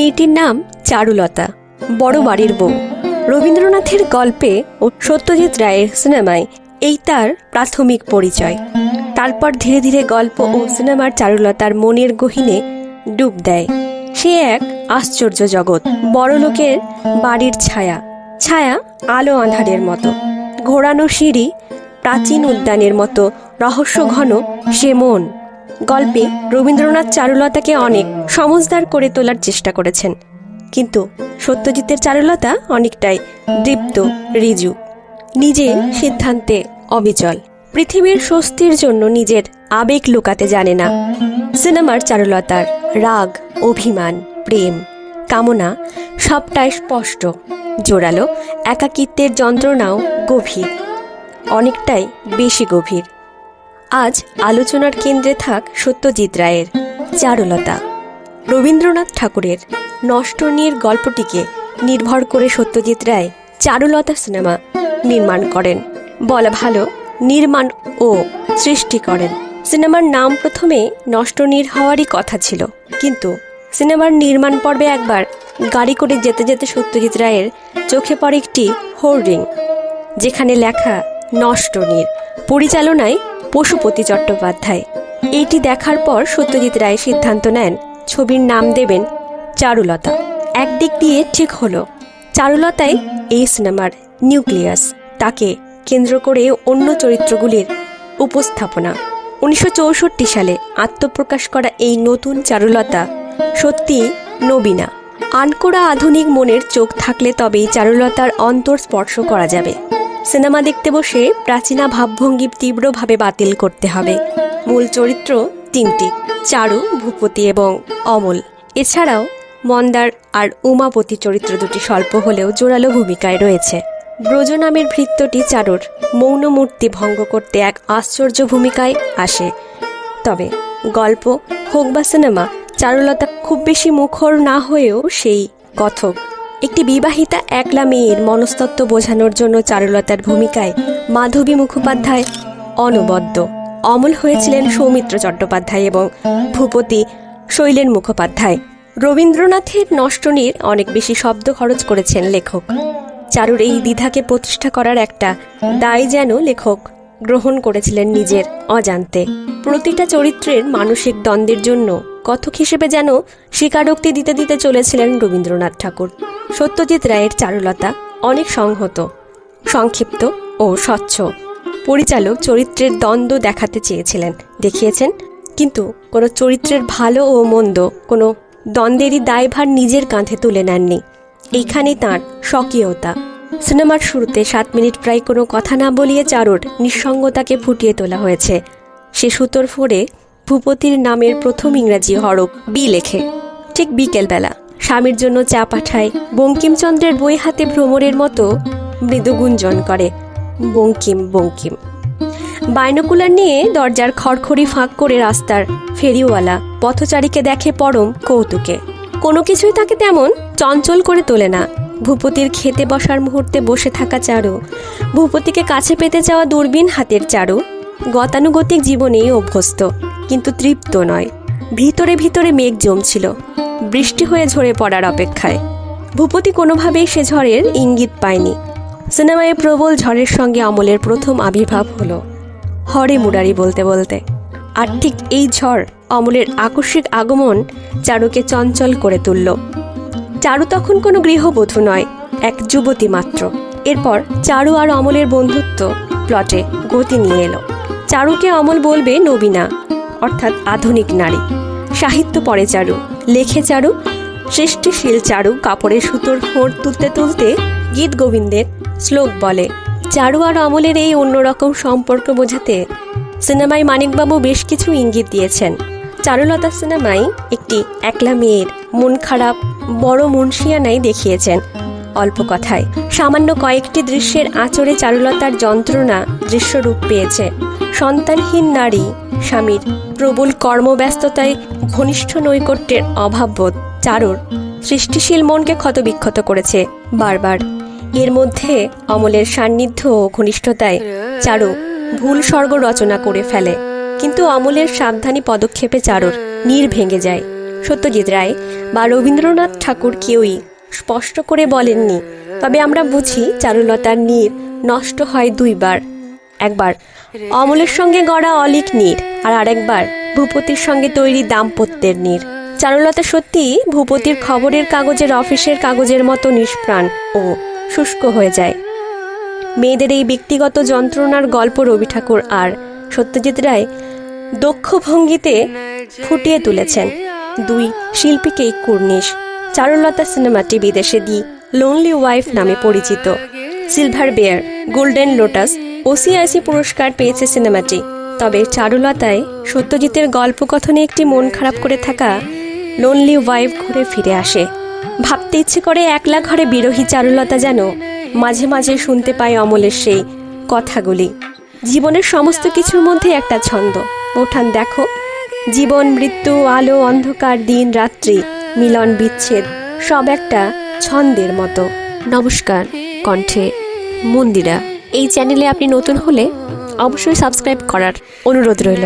মেয়েটির নাম চারুলতা, বড় বাড়ির বউ। রবীন্দ্রনাথের গল্পে ও সত্যজিৎ রায়ের সিনেমায় এই তার প্রাথমিক পরিচয়। তারপর ধীরে ধীরে গল্প ও সিনেমার চারুলতার মনের গহীনে ডুব দেয়। সে এক আশ্চর্য জগৎ, বড় লোকের বাড়ির ছায়া ছায়া আলো আঁধারের মতো। ঘোরানো সিঁড়ি, প্রাচীন উদ্যানের মতো রহস্য ঘন সে মন। গল্পে রবীন্দ্রনাথ চারুলতাকে অনেক সমজদার করে তোলার চেষ্টা করেছেন। কিন্তু সত্যজিতের চারুলতা অনেকটাই দীপ্ত, রিজু, নিজে সিদ্ধান্তে অবিচল। পৃথিবীর স্বস্তির জন্য নিজের আবেগ লুকাতে জানে না। সিনেমার চারুলতার রাগ, অভিমান, প্রেম, কামনা সবটাই স্পষ্ট, জোরালো, একাকিত্বের যন্ত্রণাও গভীর, অনেকটাই বেশি গভীর। আজ আলোচনার কেন্দ্রে থাক সত্যজিৎ রায়ের চারুলতা। রবীন্দ্রনাথ ঠাকুরের নষ্টনীর গল্পটিকে নির্ভর করে সত্যজিৎ রায় চারুলতা সিনেমা নির্মাণ করেন। বলা ভালো, নির্মাণ ও সৃষ্টি করেন। সিনেমার নাম প্রথমে নষ্টনীর হওয়ারই কথা ছিল। কিন্তু সিনেমার নির্মাণ পর্বে একবার গাড়ি করে যেতে যেতে সত্যজিৎ রায়ের চোখে পড়ে একটি হোর্ডিং, যেখানে লেখা নষ্টনীর। পরিচালনায় পশুপতি চট্টোপাধ্যায়। এটি দেখার পর সত্যজিৎ রায় সিদ্ধান্ত নেন, ছবির নাম দেবেন চারুলতা। একদিক দিয়ে ঠিক হলো, চারুলতাই এই সিনেমার নিউক্লিয়াস, তাকে কেন্দ্র করে অন্য চরিত্রগুলির উপস্থাপনা। উনিশশো চৌষট্টি সালে আত্মপ্রকাশ করা এই নতুন চারুলতা সত্যি নবীনা। আনকোড়া আধুনিক মনের চোখ থাকলে তবেই চারুলতার অন্তর স্পর্শ করা যাবে। সিনেমা দেখতে বসে প্রাচীনা ভাবভঙ্গি তীব্রভাবে বাতিল করতে হবে। মূল চরিত্র তিনটি, চারু, ভূপতি এবং অমল। এছাড়াও মন্দার আর উমাপতি চরিত্র দুটি স্বল্প হলেও জোরালো ভূমিকায় রয়েছে। ব্রজ নামের ভৃত্যটি চারুর মৌন মূর্তি ভঙ্গ করতে এক আশ্চর্য ভূমিকায় আসে। তবে গল্প হোক বা সিনেমা, চারুলতা খুব বেশি মুখর না হয়েও সেই কথক একটি বিবাহিতা একলা মেয়ের মনস্তত্ত্ব বোঝানোর জন্য চারুলতার ভূমিকায় মাধবী মুখোপাধ্যায় অনবদ্য। অমল হয়েছিলেন সৌমিত্র চট্টোপাধ্যায় এবং ভূপতি শৈলেন মুখোপাধ্যায়। রবীন্দ্রনাথের নষ্টনীর অনেক বেশি শব্দ খরচ করেছেন লেখক। চারুর এই দ্বিধাকে প্রতিষ্ঠা করার একটা দায় যেন লেখক গ্রহণ করেছিলেন নিজের অজান্তে। প্রতিটা চরিত্রের মানসিক দ্বন্দ্বের জন্য কথক হিসেবে যেন স্বীকারোক্তি দিতে দিতে চলেছিলেন রবীন্দ্রনাথ ঠাকুর। সত্যজিৎ রায়ের চারুলতা অনেক সংহত, সংক্ষিপ্ত ও স্বচ্ছ। পরিচালক চরিত্রের দ্বন্দ্ব দেখাতে চেয়েছিলেন, দেখিয়েছেন, কিন্তু কোনো চরিত্রের ভালো ও মন্দ কোনো দ্বন্দ্বেরই দায়ভার নিজের কাঁধে তুলে নেননি। এইখানে তাঁর স্বকীয়তা। সিনেমার শুরুতে সাত মিনিট প্রায় কোনো কথা না বলিয়ে চারুর নিঃসঙ্গতাকে ফুটিয়ে তোলা হয়েছে। সে সুতোর ফোরে ভূপতির নামের প্রথম ইংরাজি হরফ বি লেখে। ঠিক বিকেলবেলা। স্বামীর জন্য চা পাঠায়। বঙ্কিমচন্দ্রের বই হাতে ভ্রমণের মতো মৃদু গুঞ্জন করে। বঙ্কিম বঙ্কিম। বাইনোকুলার নিয়ে দরজার খড়খড়ি ফাঁক করে রাস্তার ফেরিওয়ালা পথচারীকে দেখে পরম কৌতুকে। কোনো কিছুই তাকে তেমন চঞ্চল করে তোলে না। ভূপতির খেতে বসার মুহূর্তে বসে থাকা চারু। ভূপতিকে কাছে পেতে চাওয়া দূরবীন হাতের চারু গতানুগতিক জীবনেই অভ্যস্ত, কিন্তু তৃপ্ত নয়। ভিতরে ভিতরে মেঘ জমছিল। বৃষ্টি হয়ে ঝরে পড়ার অপেক্ষায়। ভূপতি কোনোভাবেই সে ঝড়ের ইঙ্গিত পায়নি। সিনেমায় প্রবল ঝড়ের সঙ্গে অমলের প্রথম আবির্ভাব হলো, হরে মুরারি বলতে বলতে। আর ঠিক এই ঝড় অমলের আকস্মিক আগমন চারুকে চঞ্চল করে তুলল। চারু তখন কোনো গৃহবধূ নয়, এক যুবতী মাত্র। এরপর চারু আর অমলের বন্ধুত্ব প্লটে গতি নিয়ে এলো। চারুকে অমল বলবে নবীনা, অর্থাৎ আধুনিক নারী। সাহিত্য পড়ে চারু, লেখে চারু, সৃষ্টিশীল চারু কাপড়ের সুতোর ফোঁড় তুলতে তুলতে গীত গোবিন্দের শ্লোক বলে। চারু আর অমলের এই অন্যরকম সম্পর্ক বোঝাতে সিনেমায় মানিকবাবু বেশ কিছু ইঙ্গিত দিয়েছেন। চারুলতা সিনেমায় একটি একলা মেয়ের মন খারাপ, বড় মুন্সিয়ানাই দেখিয়েছেন অল্প কথায়। সামান্য কয়েকটি দৃশ্যের আচরে চারুলতার যন্ত্রণা দৃশ্যরূপ পেয়েছে। সন্তানহীন নারী, স্বামীর প্রবল কর্মব্যস্ততায় ঘনিষ্ঠ নৈকট্যের অভাববোধ চারুর সৃষ্টিশীল মনকে ক্ষতবিক্ষত করেছে বারবার। এর মধ্যে অমলের সান্নিধ্য ও ঘনিষ্ঠতায় চারু ভুল স্বর্গ রচনা করে ফেলে। কিন্তু অমলের সাবধানী পদক্ষেপে চারুর নীর ভেঙে যায়। সত্যজিৎ রায় বা রবীন্দ্রনাথ ঠাকুর কেউই স্পষ্ট করে বলেননি। তবে আমরা বুঝি চারুলতার নীর নষ্ট হয় দুইবার। একবার অমলের সঙ্গে গড়া অলিক নীর আর আরেকবার ভূপতির সঙ্গে তৈরি দাম্পত্যের নীর। চারুলতা সত্যি ভূপতির খবরের কাগজের অফিসের কাগজের মতো নিষ্প্রাণ ও শুষ্ক হয়ে যায়। মেয়েদের এই ব্যক্তিগত যন্ত্রণার গল্প রবি ঠাকুর আর সত্যজিৎ রায় দক্ষ ভঙ্গিতে ফুটিয়ে তুলেছেন দুই শিল্পীকেই কুর্নিশ, চারুলতা সিনেমাটি বিদেশে দি লোনলি ওয়াইফ নামে পরিচিত। Silver bear golden lotus OCIC পুরস্কার পেয়েছে সিনেমাটি। তবে চারুলতায় সত্যজিতের গল্পকথনে একটি মন খারাপ করে থাকা লোনলি ওয়াইফ ঘুরে ফিরে আসে। ভাবতে ইচ্ছে করে একলা ঘরে বিরোহী চারুলতা যেন মাঝে মাঝে শুনতে পায় অমলের সেই কথাগুলি। জীবনের সমস্ত কিছুর মধ্যে একটা ছন্দ। ওঠান, দেখো। জীবন, মৃত্যু, আলো, অন্ধকার, দিন, রাত্রি, মিলন, বিচ্ছেদ, সব একটা ছন্দের মতো। নমস্কার, কণ্ঠে মন্দিরা। এই চ্যানেলে আপনি নতুন হলে অবশ্যই সাবস্ক্রাইব করার অনুরোধ রইল।